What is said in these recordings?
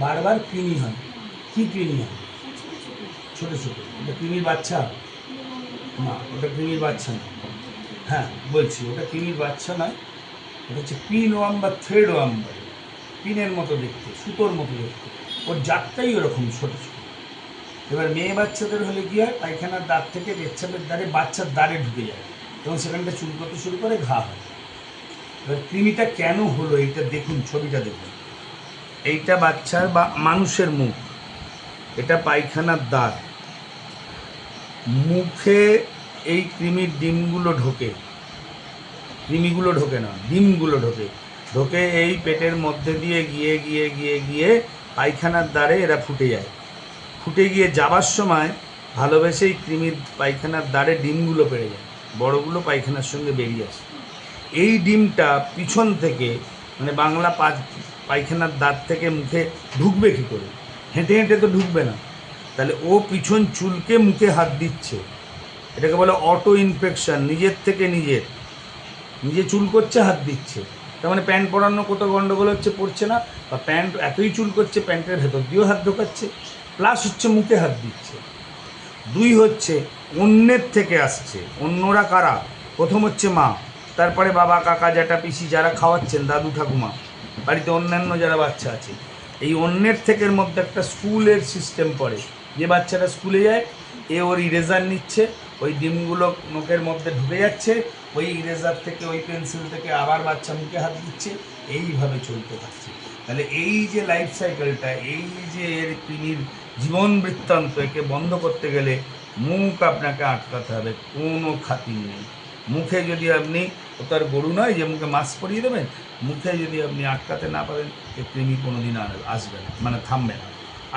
বারবার কৃমি হয়। কি কৃমি হয়? ছোটো ছোটো। ওটা কৃমির বাচ্চা? না ওটা কৃমির বাচ্চা না। হ্যাঁ বলছি, ওটা কৃমির বাচ্চা নয়। ওটা হচ্ছে পিন ওয়াম বা থ্রেড ওয়াম বলে পিনের মতো দেখতে, সুতোর মতো দেখতে। ওর জাতটাই ওরকম ছোট ছোটো। এবার মেয়ে বাচ্চাদের হলে কি হয়? পায়খানার দাঁত থেকে পেচ্ছাপের দ্বারে বাচ্চার দ্বারে ঢুকে যায়। এবং সেখানটা চুলকতে শুরু করে ঘা হয়। এবার কৃমিটা কেন হলো এইটা দেখুন, ছবিটা দেখুন। এইটা বাচ্চার বা মানুষের মুখ। এটা পায়খানার দাঁত মুখে এই কৃমির ডিমগুলো ঢোকে। কৃমিগুলো ঢোকে না, ডিমগুলো ঢোকে। ঢোকে এই পেটের মধ্যে দিয়ে গিয়ে গিয়ে গিয়ে গিয়ে পায়খানার দ্বারে এরা ফুটে যায়। ফুটে গিয়ে যাবার সময় ভালোবেসেই কৃমির পায়খানার দ্বারে ডিমগুলো পেড়ে যায়। বড়গুলো পায়খানার সঙ্গে বেরিয়ে আসে। এই ডিমটা পিছন থেকে মানে বাংলা পাঁচ পায়খানার দাঁত থেকে মুখে ঢুকবে কী করে? হেঁটে হেঁটে তো ঢুকবে না। তাহলে ও পিছন চুলকে মুখে হাত দিচ্ছে। এটাকে বলে অটো ইনফেকশন, নিজের থেকে নিজের। নিজে চুল করছে, হাত দিচ্ছে। তার মানে প্যান্ট পরানো কত গন্ডগোল হচ্ছে, পড়ছে না। বা প্যান্ট এতই চুল করছে, প্যান্টের ভেতর দিয়েও হাত ঢোকাচ্ছে। প্লাস হচ্ছে মুখে হাত দিচ্ছে। দুই হচ্ছে অন্যের থেকে আসছে। অন্যরা কারা? প্রথম হচ্ছে মা। তারপরে বাবা, কাকা, জ্যাঠা, পিসি যারা খাওয়াচ্ছেন, দাদু, ঠাকুমা। বাড়িতে অন্যান্য যারা বাচ্চা আছে, এই অন্যের থেকের মধ্যে একটা স্কুলের সিস্টেম পড়ে। যে বাচ্চাটা স্কুলে যায়, এ ওর ইরেজার নিচ্ছে, ওই ডিমগুলো নোকের মধ্যে ঢুকে যাচ্ছে, ওই ইরেজার থেকে, ওই পেন্সিল থেকে আবার বাচ্চা মুখে হাত দিচ্ছে, এইভাবে চলতে থাকছে। তাহলে এই যে লাইফ সাইকেলটা এই যে এর কৃমির জীবন বৃত্তান্ত, একে বন্ধ করতে গেলে মুখ আপনাকে আটকাতে হবে, কোনো খাতির নেই। মুখে যদি আপনি, ও তো আর গরু নয় যে মুখে মাস্ক পরিয়ে দেবেন, মুখে যদি আপনি আটকাতে না পারেন, এ কৃমি কোনো দিন আর আসবে না মানে থামবে না।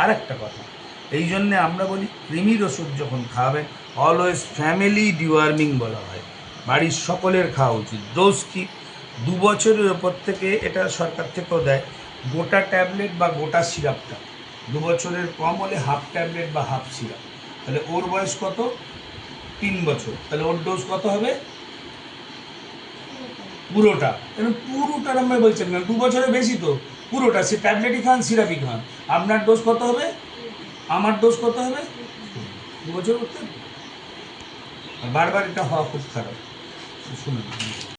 আর একটা কথা, এই জন্যে আমরা বলি, কৃমির ওষুধ যখন খাওয়াবেন অলওয়েজ ফ্যামিলি ডিওয়ার্মিং বলা হয়, বাড়ির সকলের খাওয়া উচিত। ডোজ কি? দু বছরের ওপর থেকে এটা সরকার থেকেও দেয়, গোটা ট্যাবলেট বা গোটা সিরাপটা। দু বছরের কম হলে হাফ ট্যাবলেট বা হাফ সিরাপ। তাহলে ওর বয়স কত? তিন বছর। তাহলে ওর ডোজ কত হবে? পুরোটা। কেন পুরোটা আমরা বলছেন কেন? দু বছরের বেশি তো। পুরোটা, সে ট্যাবলেটই খান, সিরাপই খান। আপনার ডোজ কত হবে? আমার ডোজ কত হবে? দু বছর করতে বারবার এটা হওয়া খুব খারাপ। শুনুন।